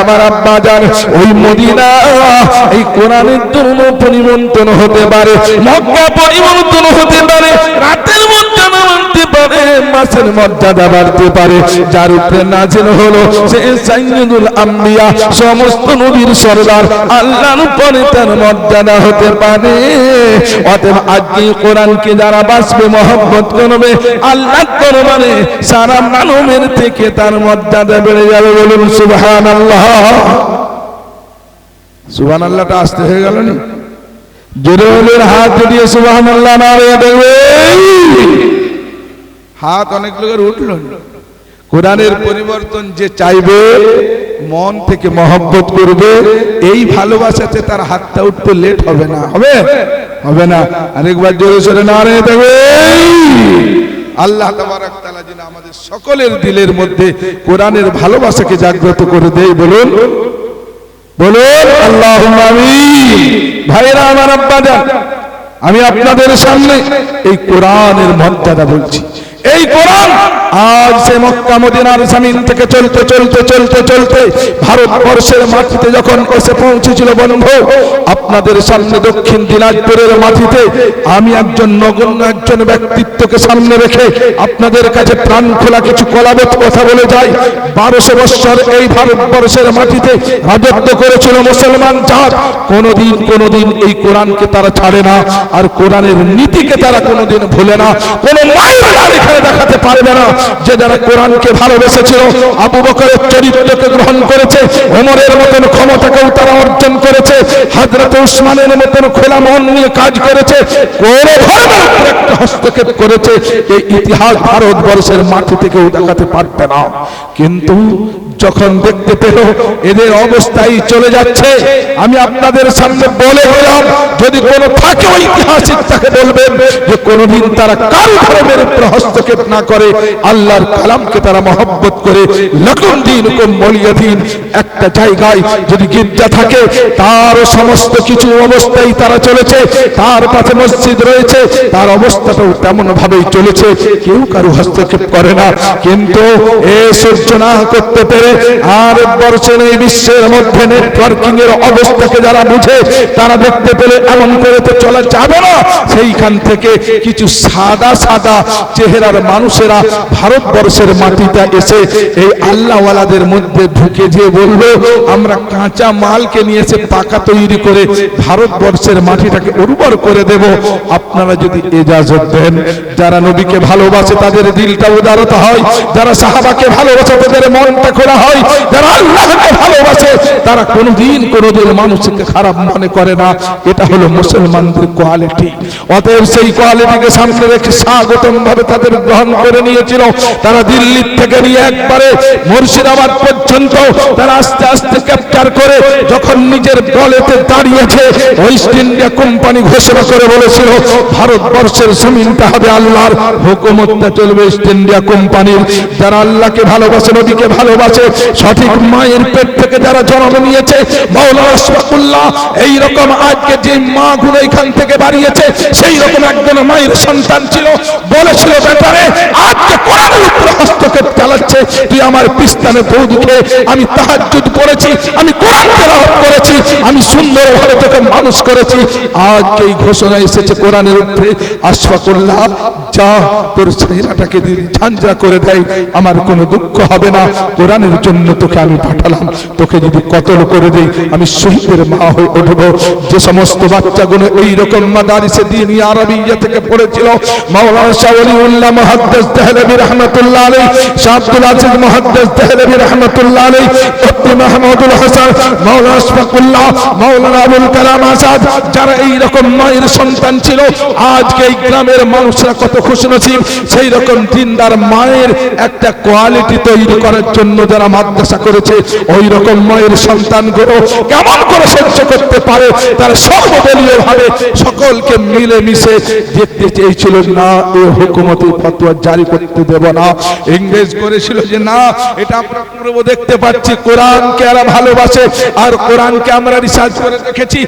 আমার আব্বা যান ওই মদিনা, এই কোরআনের জন্য পরিবর্তন হতে পারে, মক্কা পরিবর্তন হতে পারে, রাতের মর্যাদা মাসের মর্যাদা বাড়তে পারে। যার উপরে নাজিল হলো সে সাইয়্যিদুল আম্বিয়া, সমস্ত নবীর সরদার। আল্লাহর উপরে তার মর্যাদা হতে পারে। অতএব আজকে কোরআনকে যারা বাঁচবে, মহব্বত করবে আল্লাহ করবানে সারা মানবের থেকে তার মর্যাদা বেড়ে যাবে বলুন, সুবহানাল্লাহ। সুবহানাল্লাহটা আসতে হয়ে গেল না? জোরে হাত দিয়ে সুবহানাল্লাহ নারে দেখবে হাত অনেক লোকের উঠল কোরআনের পরিবর্তন যে চাইবে, মন থেকে মহব্বত করবে, এই ভালোবাসাতে তার হাতটা উঠতে লেট হবে না। হবে? হবে না। আরেকবার জোরে সরে না রে দেবে আল্লাহ তাবারাক তাআলা যেন আমাদের সকলের দিলের মধ্যে কোরআনের ভালোবাসাকে জাগ্রত করে দেয়। বলুন। বলুন আল্লাহ আমিন। ভাইরা আমার আব্বা আমি আপনাদের সামনে এই কোরআনের মর্যাদা বলছি। এই কোরআন আজ সে মক্কা মদিনার জমিন থেকে চলতে চলতে চলতে চলতে ভারতবর্ষের মাটিতে যখন এসে পৌঁছেছিল বন্ধু, আপনাদের সামনে দক্ষিণ দিনাজপুরের মাটিতে আমি একজন নগণ্য একজন ব্যক্তিত্বকে সামনে রেখে আপনাদের কাছে প্রাণ খোলা কিছু কলাবত কথা বলে যাই। বারোশো বৎসর এই ভারতবর্ষের মাটিতে রাজত্ব করেছিল মুসলমান জাত। কোনোদিন কোনোদিন এই কোরআনকে তারা ছাড়ে না, আর কোরআনের নীতিকে তারা কোনোদিন ভুলে না। কোনো মায়ের দেখাতে পারবে না। যে যারা কোরআনকে ভালোবেসেছিল, আবু বকরের চরিত্রকে গ্রহণ করেছে, ওমরের মতন ক্ষমতাকেও তারা অর্জন করেছে, হযরত উসমানের মতন খোলা মন নিয়ে কাজ করেছে কোন হস্তক্ষেপ করেছে, এই ইতিহাস ভারতবর্ষের মাটি থেকেও দেখাতে পারবে না। কিন্তু যখন দেখতে পেল এদের অবস্থায় চলে যাচ্ছে, আমি আপনাদের সামনে বলে গেলাম, যদি কোনো থাকে ঐতিহাসিক তাকে বলবেন যে কোনোদিন তারা কারও ধর্মের হস্তক্ষেপ না করে আল্লাহর কালামকে তারা মহব্বত করে লকুম দিন হুকুম একটা জায়গায় যদি গির্জা থাকে তার সমস্ত কিছু অবস্থায় তারা চলেছে, তার পাশে মসজিদ রয়েছে, তার অবস্থাটাও তেমন ভাবেই চলেছে। কেউ কারও হস্তক্ষেপ করে না। কিন্তু এ সহ্য না করতে পেরে আর বর্ষের এই বিশ্বের মধ্যে নেটওয়ার্কিং এর অবস্থাকে যারা বুঝে, তারা দেখতে পেলে এমন করে তো চলা যাবে না। সেইখান থেকে কিছু সাদা সাদা চেহারার মানুষেরা ভারতবর্ষের মাটিটা এসে এই আল্লাহওয়ালাদের মধ্যে ঢুকে যেয়ে বলল, আমরা কাঁচা মালকে নিয়ে এসে পাকা তৈরি করে ভারতবর্ষের মাটিটাকে উর্বর করে দেব। আপনারা যদি এজাজত দেন, যারা নবীকে ভালোবাসে তাদের দিলটা উদারতা হয়, যারা সাহাবাকে ভালোবাসে তাদের মনটা খোলা হয়, যারা আল্লাহকে ভালোবাসে তারা কোনোদিন কোনোদিন মানুষকে খারাপ মনে করে না। এটা হলো মুসলমানদের কোয়ালিটি। অতএব সেই কোয়ালিটিকে সামনে রেখে স্বাগতম ভাবে তাদের গ্রহণ করে নিয়েছিল। তারা দিল্লি থেকে নিয়ে একবারে মুর্শিদাবাদ পর্যন্ত তারা আস্তে আস্তে ক্যাপচার করে যখন নিজের বলেতে দাঁড়িয়েছে ওয়েস্ট ইন্ডিয়া কোম্পানি ঘোষণা করে বলেছিল, ভারতবর্ষের জমিনটা হবে আল্লাহর হুকুমতটা চলবে ইস্ট ইন্ডিয়া কোম্পানির যারা আল্লাহকে ভালোবাসে, নবীকে ভালোবাসে, সঠিক মায়ের পেট থেকে যারা জন্ম নিয়েছে এই রকম আজকে যে মা গুলো এখান থেকে বাড়িয়েছে সেই রকম একজন মায়ের সন্তান ছিল। বলেছিল ব্যাপারে আজকে কোরআনের উপরে হস্তক্ষেপ চালাচ্ছে, তুই আমার পিস্তানে বৌদিকে আমি তাহাজ্জুদ পড়েছি আমি কোরআন তেলাওয়াত করেছি আমি সুন্দরভাবে তোকে মানুষ করেছি। আজকে এই ঘোষণা এসেছে কোরআনের উপরে আশফাকুল্লাহ, যা তোর যদি ঝাঞ্ঝা করে দেয়, আমার কোনো দুঃখ হবে না। কোরআনের জন্য তোকে আমি পাঠালাম। তোকে যদি কতল করে দেই, আমি শহীদের মা হয়ে উঠবো। যে সমস্ত বাচ্চাগুলো এইরকম মাদারিসে দিন আরবিয়া থেকে পড়েছিল, মাওলানা শাহলি উল্লাহ মুহাদ্দিস দেহলভী রহমাতুল্লাহ আলাইহি, শাহ আব্দুল আজিজ মুহাদ্দিস দেহলভী রহমাতুল্লাহ আলাইহি মুফতি মাহমুদুল হাসান, মাওলানা আশফাকুল্লাহ, মাওলানা যারা এই রকম মায়ের সন্তান ছিল, আজকে এই গ্রামের মানুষরা কত খুশি নসিব সেই রকম দিনদার মায়ের একটা কোয়ালিটি তৈরি করার জন্য যারা মাদ্রাসা করেছে ওই রকম মায়ের সন্তানগুলো কেমন করে সহ্য করতে পারে, তারা সর্বদলীয় ভাবে সকলকে মিলে মিশে দেখতে চেয়েছিল, না, এ হুকুমতে ফতোয়া জারি করতে দেব না। ইংরেজ করেছিল যে, না, এটা আমরা পূর্ব দেখতে পাচ্ছি। কোরআনকে এরা ভালোবাসে, আর কোরআনকে আমরা রিসার্চ করে এর কাছে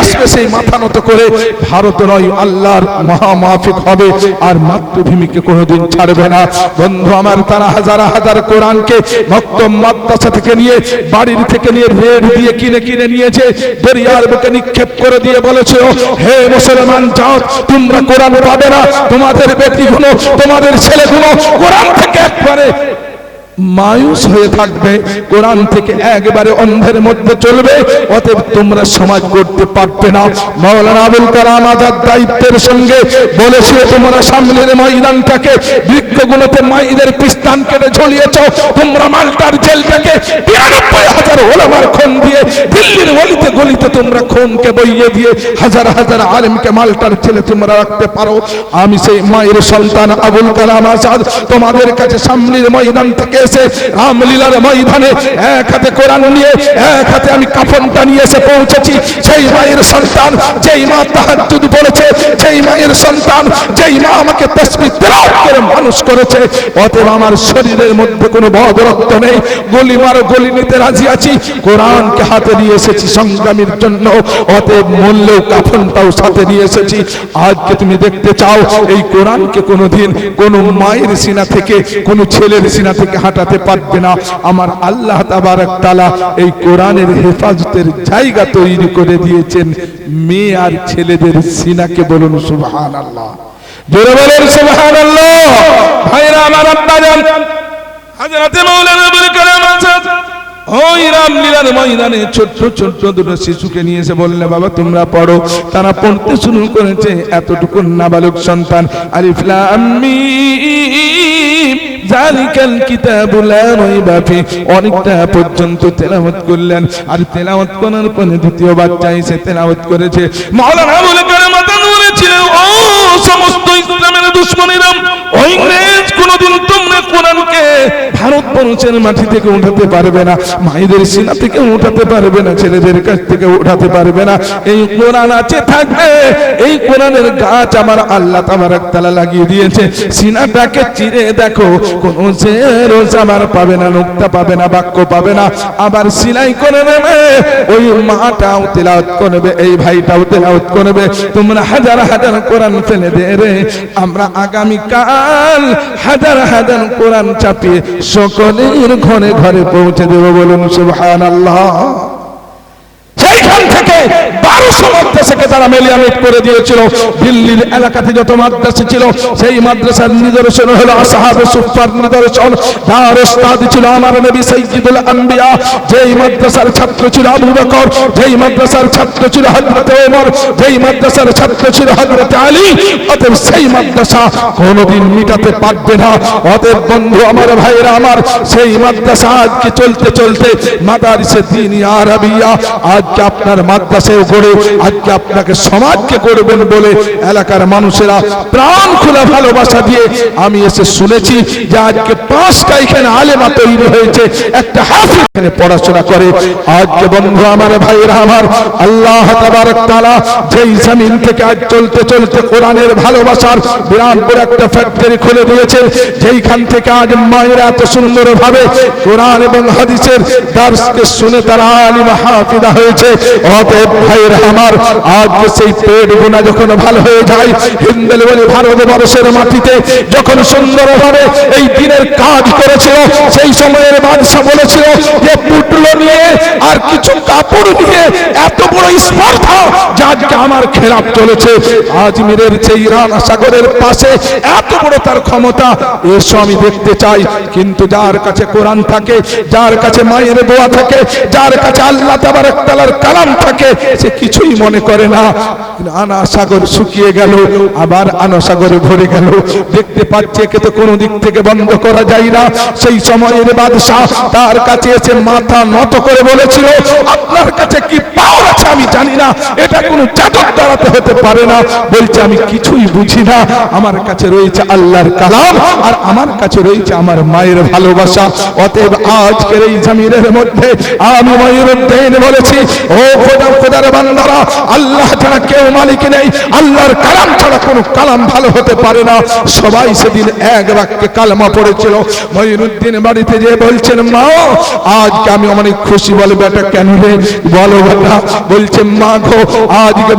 আসবে সেই মাথা নত করে? ভারত নয়, আল্লাহর মহা মাফিক হবে। আর মাতৃভূমিকে কোনোদিন ছাড়বে না। বন্ধু আমার, তারা হাজার হাজার কোরআনকে ভক্ত মাদ্রাসা থেকে নিয়ে, বাড়ির থেকে নিয়ে, রেড দিয়ে কিনে কিনে নিয়েছে। দরিয়ার বুকে নিক্ষেপ করে দিয়ে বলেছে হে মুসলমান যাও তোমরা কোরআন পাবে না। তোমাদের ব্যক্তিগুলো, তোমাদের ছেলেগুলো কোরআন থেকে একবারে মায়ুস হয়ে থাকবে, কোরআন থেকে একবারে অন্ধের মধ্যে চলবে, অতএব তোমরা সমাজ করতে পারবে না। মাওলানা আবুল কালাম আজাদ দায়িত্বের সঙ্গে বলেছে, তোমরা সামনের ময়দানটাকে, বৃক্ষগুলোতে মাইদের পিস্তান কেটে ঝুলিয়েছ, তোমরা মালটার জেলটাকে বিরানব্বই হাজার ওলামার খুন দিয়ে, দিল্লির গলিতে গলিতে তোমরা খুনকে বইয়ে দিয়ে, হাজার হাজার আলেমকে মালটার ছেলে তোমরা রাখতে পারো। আমি সেই মায়ের সন্তান আবুল কালাম আজাদ, তোমাদের কাছে সামনের ময়দান থেকে এসে রামলীলার ময়দানে এক হাতে কোরআন নিয়ে, এক হাতে আমি কাফনটা নিয়ে এসে পৌঁছেছি। সেই মায়ের সন্তান, যেই মা তাহাজ্জুদ বলেছে, যেই মায়ের সন্তান, যেই মা আমাকে তসবি তেলাওয়াত করে মানুষ করেছে, অতএব আমার শরীরের মধ্যে কোনো বদ রক্ত নেই। গলি মারো, গলি নিতে রাজি আছি। কোরআনকে হাতে নিয়ে এসেছি সংগ্রামীর জন্য, অতএব মূল্যেও কাফনটাও সাথে নিয়ে এসেছি। আজকে তুমি দেখতে চাও, এই কোরআনকে কোনোদিন কোনো মায়ের সিনা থেকে, কোনো ছেলের সিনা থেকে হাঁটাতে পারবে না। আমার আল্লাহ তাআলা এই কোরআনের হেফাজতের জায়গা তৈরি করে দিয়েছেন। মেয়ে আর ছেলেদের সিনাকে বলুন ছোট্ট ছোট্ট দুটো শিশুকে নিয়ে এসে বাবা, তোমরা পড়ো। তারা পড়তে শুরু করেছে। এতটুকু নাবালক সন্তান, আলিফ লাম মিম। জালিকাল কিতাবু লা রাইবা ফি। অনেকটা পর্যন্ত তেলাওয়াত করলেন। আর তেলাওয়াত করার পরে দ্বিতীয় বাচ্চা এসে তেলাওয়াত করেছে। মাওলানা বলে করে মাথা নুরেছিল ও সমস্ত ইসলামের দুশমনেরা। ও ইংরেজ কোনদিন তোমরা কোরআনকে ভারতবর্ষের মাটি থেকে উঠাতে পারবে না, মায়েদের সিনা থেকে উঠাতে পারবে না, ছেলেদের কাছ থেকে উঠাতে পারবে না। এই কোরআন আছে, থাকবে। এই কোরআনের গাছ আমার আল্লাহ তাবারক তাআলা লাগিয়ে দিয়েছে। সিনাটাকে চিরে দেখো, কোন রোজ আমার পাবে না নুক্তা পাবে না, বাক্য পাবে না। আবার সিলাই করে নেবে, ওই মাটাও তেলাওয়াত করবে, এই ভাইটাও তেলাওয়াত করবে। তোমরা হাজার হাজার কোরআন ফেলে দে রে। আমরা আগামী কাল হাজার হাজার কোরআন চাপিয়ে সকলের ঘরে ঘরে পৌঁছে দেব বলুন সুবহানাল্লাহ। সেইখান থেকে বারোশো মাদ্রাসাকে তারা মেলিয়ামেট করে দিয়েছিল। দিল্লির এলাকাতে যত মাদ্রাসা ছিল, সেই মাদ্রাসার নিদর্শন হলো আসাহাবে সুফার নিদর্শন। তার ওস্তাদ ছিল আমার নবী সাইয়্যিদুল আম্বিয়া যেই মাদ্রাসার ছাত্র ছিল আবু বকর, যেই মাদ্রাসার ছাত্র ছিল হযরত ওমর, যেই মাদ্রাসার ছাত্র ছিল হযরত আলী। অতএব সেই মাদ্রাসা কোনোদিন মিটাতে পারবে না। অতএব বন্ধু, আমার ভাইরা আমার সেই মাদ্রাসা আজকে চলতে চলতে মাদারিসে দিনী আরবিয়া। আজকে আপনার মাদ্রাসায় গড়ে, আজকে আপনাকে সমাজকে গড়বেন বলে এলাকার মানুষেরা প্রাণ খোলা ভালোবাসা দিয়ে আমি এসে শুনেছি যে আজকে পাঁচটা এখানে আলেমা তৈরি হয়েছে, একটা হাফিজ এখানে পড়াশোনা করে। আজকে বন্ধু আমার ভাইরা আমার, আল্লাহ তাআলা যেই জমিন থেকে আজ চলতে চলতে কোরআনের ভালোবাসার বিরাট বড় একটা ফ্যাক্টরি খুলে দিয়েছে যেইখান থেকে আজ মায়েরা এত সুন্দর ভাবে কোরআন এবং হাদিসের দার্সকে শুনে তারা আলিম হাফিদা হয়েছে। অতএব ভাইয়ের আমার গোনা যখন ভালো হয়ে এই দিনের কাজ করেছিল, সেই সময়ের বাদশা বলেছিল যে নিয়ে আর কিছু কাপড় নিয়ে এত বড় স্পর্ধা যা আজকে আমার খেলাপ চলেছে। আজমিরের সেই রানা সাগরের পাশে এত বড় তার ক্ষমতা, এসো আমি দেখতে চাই। কিন্তু যার কাছে কোরআন থাকে, যার কাছে মায়ের দোয়া থাকে, যার কাছে আল্লাহ তাআলার কালাম থাকে, সে কিছুই মনে করে না। আনা সাগর শুকিয়ে গেল, আবার আনা সাগরে ভরে গেল। দেখতে পাচ্ছে একে তো কোনো দিক থেকে বন্ধ করা যায় না। সেই সময়ের বাদশাহ তার কাছে এসে মাথা নত করে বলেছিল, আপনার কাছে কি পাওয়ার আছে আমি জানি না। এটা কোনো জাদক দাঁড়াতে হতে পারে না। বলছে, আমি কিছুই বুঝি না। আমার কাছে রয়েছে আল্লাহর কালাম আর আমার কাছে রয়েছে আমার মায়ের ভালোবাসা। অতএব আজকের এই জমিনের মধ্যে আমি ময়ূরুদ্দিন বলেছি, ও খোদা, খোদার বান্দারা, আল্লাহ ছাড়া কেউ মালিক নেই। আল্লাহর কালাম ছাড়া কোনো কালাম ভালো হতে পারে না। সবাই সেদিন এক বাক্যে কালমা পড়েছিল। মঈনুদ্দিন বাড়িতে যে বলছেন, মা, আজকে আমি অনেক খুশি। বলে, বেটা, কেন রে? বলো বেটা। বলছে, মা গো আজকে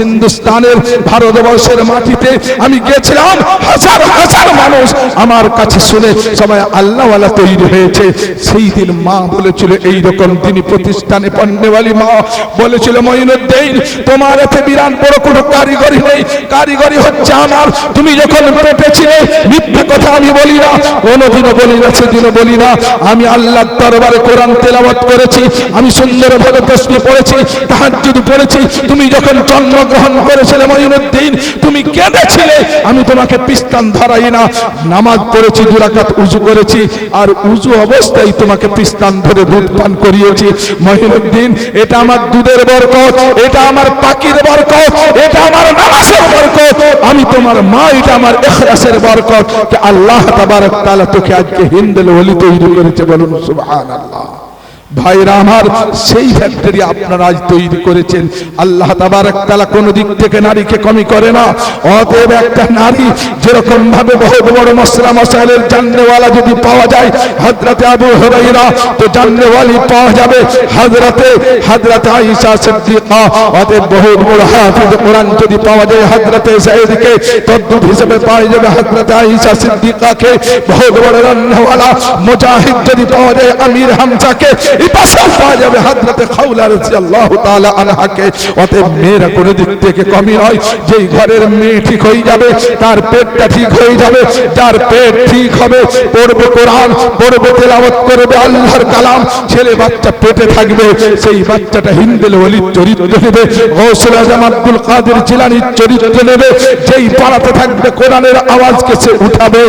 হিন্দুস্তানের ভারতবর্ষের মাটিতে আমি গেছিলাম হাজার হাজার মানুষ আমার কাছে শুনে সবাই আল্লাহওয়ালা তৈরি হয়েছে। সেই দিন মা বলেছিল এই রকম তিনি প্রতিষ্ঠানে পণ্যওয়ালি মা। বলেছিল, মঈনুদ্দিন, তোমার এতে বিরাট বড় কোনো কারিগরি নেই। কারিগরি হচ্ছে আমার। তুমি যখন পেটে ছিলে, মিথ্যে কথা আমি বলি না, কোনোদিনও বলি না, সেদিনও বলি না। আমি আল্লাহর দরবারে কোরআন তেলাওয়াত করেছি, আমি সুন্দরভাবে প্রশ্ন পড়েছি, তাহাজ্জুদ পড়েছি। তুমি যখন জন্মগ্রহণ করেছিলে মঈনুদ্দিন, তুমি কেঁদেছিলে। আমি তোমাকে পিস্তান ধরাই না। নামাজ পড়েছি দুরাকাত উজু করেছি, আর উজু অবস্থায় তোমাকে পিস্তান ধরে দুধ পান করিয়েছি। মহিনুদ্দিন এটা আমার দুধের বরকত, এটা আমার পাখির বরকত, এটা আমার নামাজের বরকত। আমি তোমার মা, এটা আমার ইখলাসের বরকত। আল্লাহ তাবারক তাআলা তোকে আজকে হিন্দুল ওলি তৈরি করেছে বলুন, সুবহানাল্লাহ। ভাইরা আমার, সেই ফ্যাক্টরি আপনারা আজ তৈরি করেছেন। আল্লাহ তাআলা কোন দিক থেকে নারীকে কমি করে না। অতএব একটা নারী যেরকম ভাবে বহুত বড় মশলা মশাইলের জাননেওয়ালা যদি পাওয়া যায়, হযরতে আবু হুরায়রা তো জাননেওয়ালি পাওয়া যাবে। হযরতে হযরতে আয়েশা সিদ্দিকা, অতএব বহুত বড় হাফিজ কোরআন যদি পাওয়া যায়, হযরতে সাইদকে তদ্দুত হিসেবে পাওয়া যাবে। হযরতে আয়েশা সিদ্দিকাকে বহুত বড় রান্নাওয়ালা মুজাহিদ যদি পাওয়া যায়, আমির হামজাকে তার পেটটা ঠিক হয়ে যাবে পেট ঠিক হবে ছেলে বাচ্চা পেটে থাকবে, সেই বাচ্চাটা হিন্দেল ওলির চরিত্র নেবে আব্দুল কাদের জিলানির চরিত্র নেবে, যেই পাড়াতে থাকবে কোরআনের আওয়াজকে সে উঠাবে।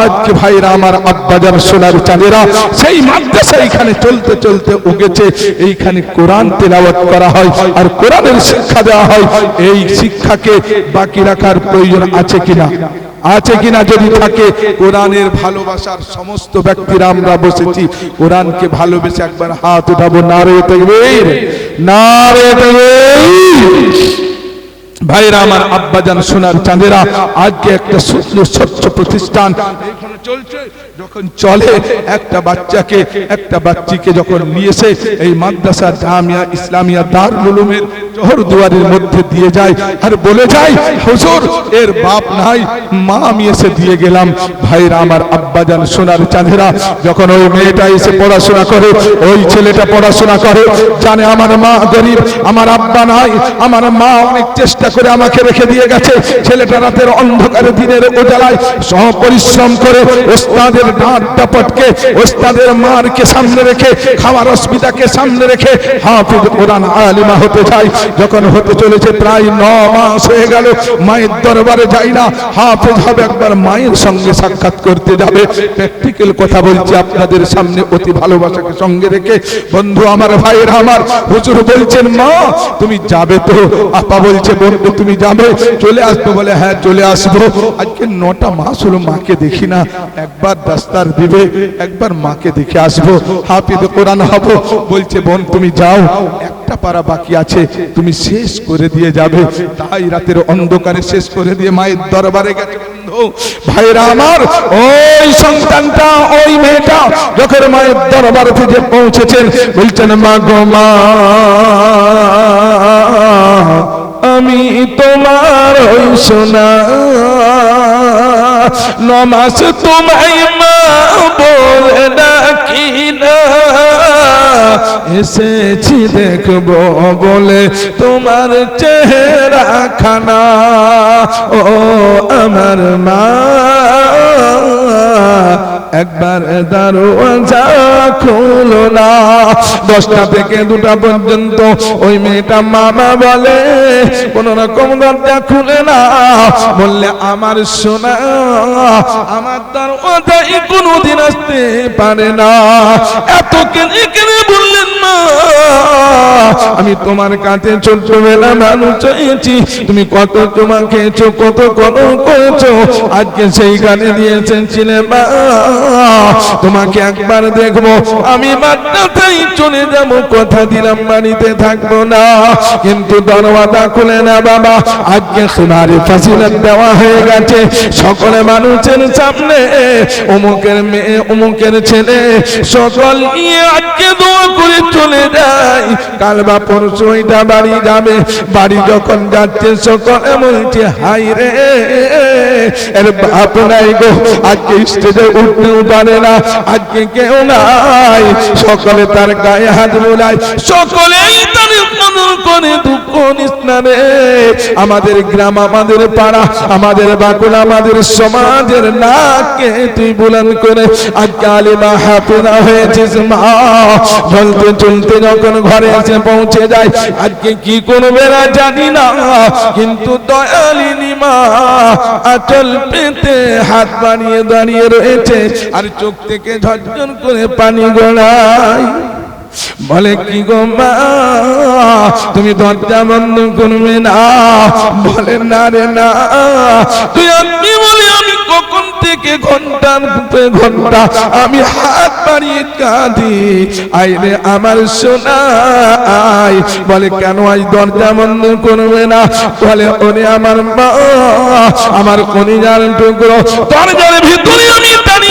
আজকে ভাইরা আমার আব্বাজান সোনার চাঁদেরা, সেই মাদ্রাসা এইখানে চলতে চলতে উগেছে, এইখানে কোরআন তেলাওয়াত করা হয় আর কোরআনের শিক্ষা দেওয়া হয়, এই শিক্ষাকে বাকি রাখার প্রয়োজন আছে কিনা? আছে কিনা যদি থাকে, কোরআনের ভালোবাসার সমস্ত ব্যক্তিরা আমরা বসেছি, কোরআনকে ভালোবেসে একবার হাত উঠাবো, নারে না নারে তকবীর। ভাইরা, আমার আব্বাজান সোনার চাঁদেরা, আজকে একটা সুন্দর স্বচ্ছ প্রতিষ্ঠান। চলছে, যখন চলে, একটা বাচ্চাকে, একটা বাচ্চিকে যখন নিয়ে এসে এই মাদ্রাসা জামিয়া ইসলামিয়া দারুল উলুমের শহর দুয়ারের মধ্যে দিয়ে যায় আর বলে যায়, হুজুর, এর বাপ নাই, মা আমি এসে দিয়ে গেলাম। ভাইরা, আমার আব্বাজান সোনার চাঁদেরা, যখন ওই মেয়েটা এসে পড়াশোনা করে, ওই ছেলেটা পড়াশোনা করে, জানে আমার মা গরিব, আমার আব্বা নাই, আমার মা অনেক চেষ্টা করে আমাকে রেখে দিয়ে গেছে। ছেলেটা রাতের অন্ধকারে দিনের উজালায় সহ পরিশ্রম করে ওস্তাদের ডাঁট ডাপটকে ওস্তাদের মারকে সামনে রেখে, খাওয়ার অসুবিধাকে সামনে রেখে হাফিজ কোরআন আলিমা হতে যায় যখন হতে চলেছে প্রায় ন মাস হয়ে গেল, মায়ের দরবারে যাই না। হাফিজ হবে একবার মায়ের সঙ্গে সাক্ষাৎ করতে যাবে। প্র্যাকটিক্যাল কথা বলছি আপনাদের সামনে অতি ভালোবাসাকে সঙ্গে রেখে। বন্ধু আমার, ভাইয়ের আমার, হুজুর বলছেন, মা, তুমি যাবে তো? আপা বলছে বন্ধু তুমি যাবে, চলে আসব। বলে হ্যাঁ চলে আসব। আজকে নটা মাস হলো মাকে দেখি না। একবার দাস্তার দিবে, একবার মাকে দেখে আসব। হাফিজ কোরআন হব বলছে, বোন, তুমি যাও, একটা পারা বাকি আছে, তুমি শেষ করে দিয়ে যাবে। তাই রাতের অন্ধকারে শেষ করে দিয়ে মায়ের দরবারে গেছে ভাইরা আমার, ওই সন্তানটা, ওই মেয়েটা যখন মায়ের দরবারে যে পৌঁছেছেন, বলছেন, মা গো, মা। আমি তোমার ওই সোনা। নমাস তোমায় মা বলে ডাকি না। এসেছি দেখব বলে তোমার চেহারা খানা। ও আমার মা। একবার দারোয়াজা খুলো না। দশটা থেকে দুটা পর্যন্ত ওই মেয়েটা মামা বলে, কোন রকম দরজা খুলে না। বললে, আমার সোনা, আমার দরওয়াজাই কোনোদিন আসতে পারে না। এত কেনে কেনে বললেন, মা, আমি তোমার কাছে ছোট্টবেলা মানুষ চেয়েছি তুমি কত তোমা খেয়েছো, কত কত করেছ। আজকে সেই গানে দিয়েছেন ছিলে মা। তোমাকে একবার দেখব। আমি মাত্রাতেই চলে যাব, কথা দিলাম, বাড়িতে থাকব না। কিন্তু দরওয়াজা খুলে না, বাবা। আজকে সোনার ফাসিলাত দেওয়া হয়ে গেছে। সকলে মানুষের সামনে, অমুকের মেয়ে, অমুকের ছেলে, সকল নিয়ে আজকে দোয়া করে চলে যায় কাল বা পরশু এটা বাড়ি যাবে। বাড়ি যখন যাচ্ছে, সকলে বলছে হাই রে! এর বাপ নাই গো, আজকে স্টেজে উঠতেও পারে না, আজকে কেউ নাই। সকলে তার গায়ে হাত বোলায়। সকলেই তার আমাদের গ্রাম, আমাদের পাড়া, আমাদের বাকুল, আমাদের সমাজের নাকে তুই বুলন করে। আজকে আলিমা হাফিনা হয়েছিস মা। চলতে চলতে যখন ঘরে এসে পৌঁছে যায়, আজকে কি করবে না জানি না। কিন্তু দয়ালিনী মা, আচল পেতে হাত বানিয়ে দাঁড়িয়ে রয়েছে। আর চোখ থেকে ঝরঝর করে পানি গড়ায় বলে, কি গো মা, তুমি দরজা বন্ধ করবে না? বলে, না রে, না। তুই আপনি বলে, আমি কখন থেকে ঘণ্টার পরে ঘণ্টা আমি হাত বাড়িয়ে কাঁদি। আইরে আমার সোনা আই বলে, কেন আজ দরজা বন্ধ করবে না? বলে, ওরে আমার মা, আমার কনিজার টুকরো, দরজার ভিতরে আমি দাঁড়িয়ে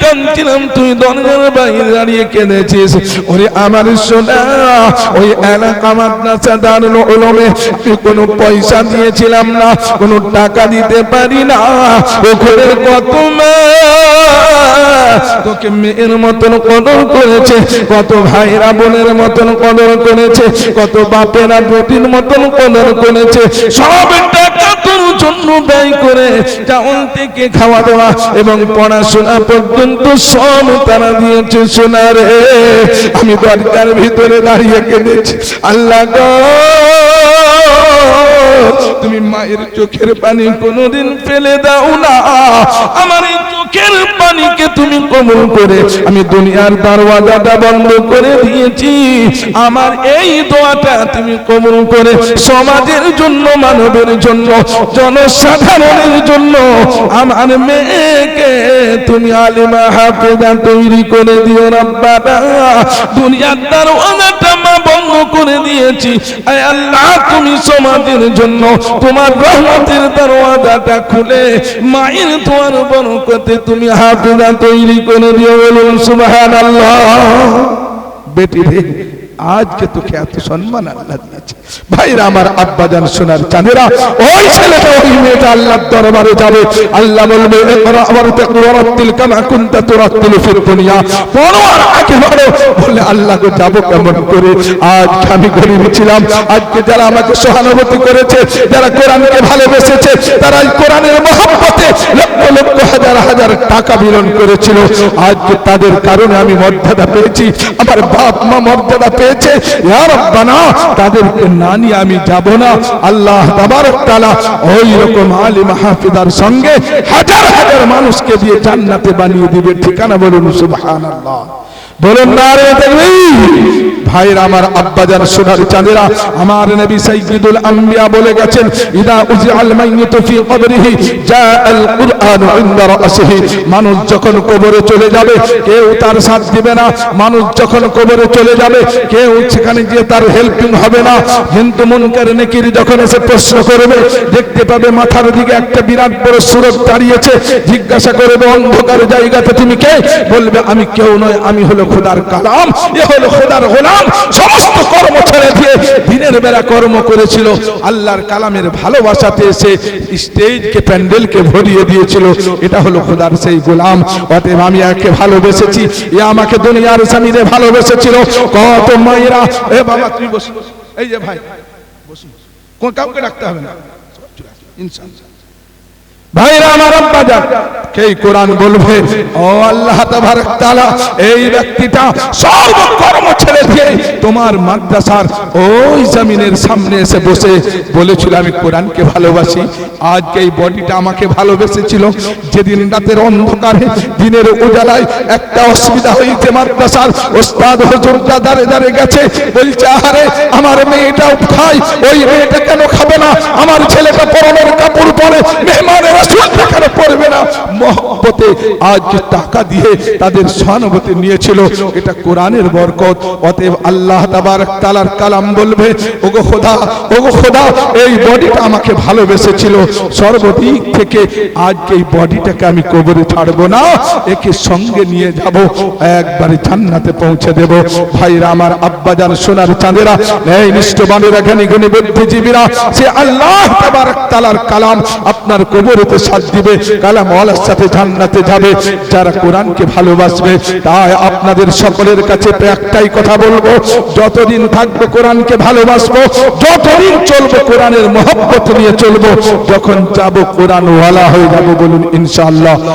কাঁদছিলাম তুই বাইরে দাঁড়িয়ে কেঁদেছিস। ওরে আমার সোনা, ওই এলাকা মাদ্রাসা আমি কোনো পয়সা দিয়েছিলাম না, কোনো টাকা দিতে পারি না। ওখানে কত তোকে মেয়ের মতন কদর করেছে, কত ভাইরা বোনের মতন কদর করেছে, কত বাপেরা বেটির মতন কদর করেছে। সব টাকা তোর জন্য ব্যয় করে চাউল থেকে খাওয়া দাওয়া এবং পড়াশোনা পর্যন্ত সব তারা দিয়েছে সোনারে আমি দরকার ভিতরে দাঁড়িয়ে কেঁদেছি আল্লাহ তুমি মায়ের চোখের পানি কোনোদিন ফেলে দাও না। আমার এই চোখের পানিকে তুমি কবল করে আমি দুনিয়ার দরওয়াজাটা বন্ধ করে দিয়েছি। আমার এই দোয়াটা তুমি কবল করে সমাজের জন্য, মানবের জন্য, জনসাধারণের জন্য আমার মেয়েকে তুমি আলিমা হাফেজা তৈরি করে দিও রব্বানা। দুনিয়ার দরওয়াজাটা বন্ধ করে দিয়েছি। আল্লাহ, তুমি সমাজের জন্য তোমার রহমতের দরওয়াজাটা খুলে, মায়ের তোমার বরকতে তুমি হাফিজা তৈরি করে দিও বলুন, সুবহানাল্লাহ। বেটি রে আজকে তোকে এত সম্মান আল্লাহ দিয়েছে। ভাইরা, আমার আব্বা জান সোনার চাঁদেরা, ওই ছেলেটা, ওই মেয়েটা আল্লাহর দরবারে যাবে। আল্লাহ বলবে, ইকরা আবার তাকরাতিল কামা কুনতা তুরাতিল ফির দুনিয়া। পড়ো আগে পড়ো বলে, আল্লাহ গো, যাব কেমন করে? আজ আমি গরিব ছিলাম। আজকে যারা আমাকে সহানুভূতি করেছে, যারা কোরআনকে ভালোবেসেছে, তারা কোরআনের মহব্বতে লক্ষ লক্ষ, হাজার হাজার টাকা বিলন করেছিল। আজ তাদের কারণে আমি মর্যাদা পেয়েছি, আমার বাপ মা মর্যাদা পেয়েছে তাদেরকে না নিয়ে আমি যাব না। আল্লাহ ওই রকম আলী সঙ্গে হাজার হাজার মানুষকে দিয়ে জান্নাতে বানিয়ে দিবে। ঠিকানা বলুন, সুবহানাল্লাহ। বলুন ভাইরা আমার আব্বাজান সোনার চাঁদেরা, আমার নবী সাইয়্যিদুল আম্বিয়া বলে গেছেন, ইদা উজিআল মাইয়িতু ফি কবরিহি, জাআল কুরআন ইনদা রাসিহি। মানুষ যখন কবরে চলে যাবে, কেউ তার সাথ দিবে না। মানুষ যখন কবরে চলে যাবে, কেউ সেখানে গিয়ে তার হেল্পিং হবে না। কিন্তু মুনকার নেকির যখন এসে প্রশ্ন করবে, দেখতে পাবে মাথার দিকে একটা বিরাট বড় সুরত দাঁড়িয়েছে। জিজ্ঞাসা করবে, অন্ধকার জায়গাতে তুমি কে? বলবে, আমি কেউ নয়, আমি হলো খোদার কালাম, এ হলো খোদার গোলাম। সমস্ত কর্ম ছেড়ে দিয়ে দিনের বেলা কর্ম করেছিল। আল্লাহর কালামের ভালোবাসাতে এসে স্টেজকে, প্যান্ডেলকে ভরিয়ে দিয়েছিল। এটা হলো খোদার সেই গোলাম। অতএব আমি একে ভালোবেসেছি। এ আমাকে দুনিয়ার স্বামীরে ভালোবেসেছিল। কত মায়েরা, এ বাবা, তুই বস এই যে ভাই কোন কাউকে ডাকতে হবে না। ইনশাআল্লাহ। তোমার মাদ্রাসার ওই জামিনের সামনে এসে বসে বলেছিল, আমি ভালোবাসি। আজকে এই বডিটা আমাকে ভালোবেসেছিল। যেদিন রাতের অন্ধকারে, দিনের উজালায় একটা অসুবিধা হয়েছে মাদ্রাসার। ওস্তাদ হুজুরটা দাঁড়ে দাঁড়ে গেছে, বলছে আরে আমার খায় ওই মেয়েটা কেন খাবে না? আমার ছেলেটা পরনের কাপড় পরে, মেহমানের টাকা দিয়ে তাদের নিয়েছিল, এটা বরকত। আল্লাহ তাআলার কালাম বলবে বডিটা আমাকে ভালোবেসেছিল। সর্বদিক থেকে আজকে এই বডিটাকে আমি কবরে ছাড়বো না, একে সঙ্গে নিয়ে যাব, একবারে জান্নাতে পৌঁছে দেব। ভাইরা আমার আব্বাজান, সোনার চাঁদেরা, এই নিষ্ঠবানেরা জ্ঞানী বুদ্ধিজীবীরা, সে আল্লাহ তাআলার কালাম আপনার কবরেতে সাথ দিবে, কালাম ওয়ালার সাথে জান্নাতে যাবে। যারা কোরআনকে ভালোবাসবে, তাই আপনাদের সকলের কাছে একটাই কথা বলব, যতদিন থাকব কোরআনকে ভালোবাসবো, যতদিন চলবো কোরআনের মহব্বত নিয়ে চলবো, যখন যাব কোরআন ওয়ালা হয়ে যাব বলুন ইনশাআল্লাহ।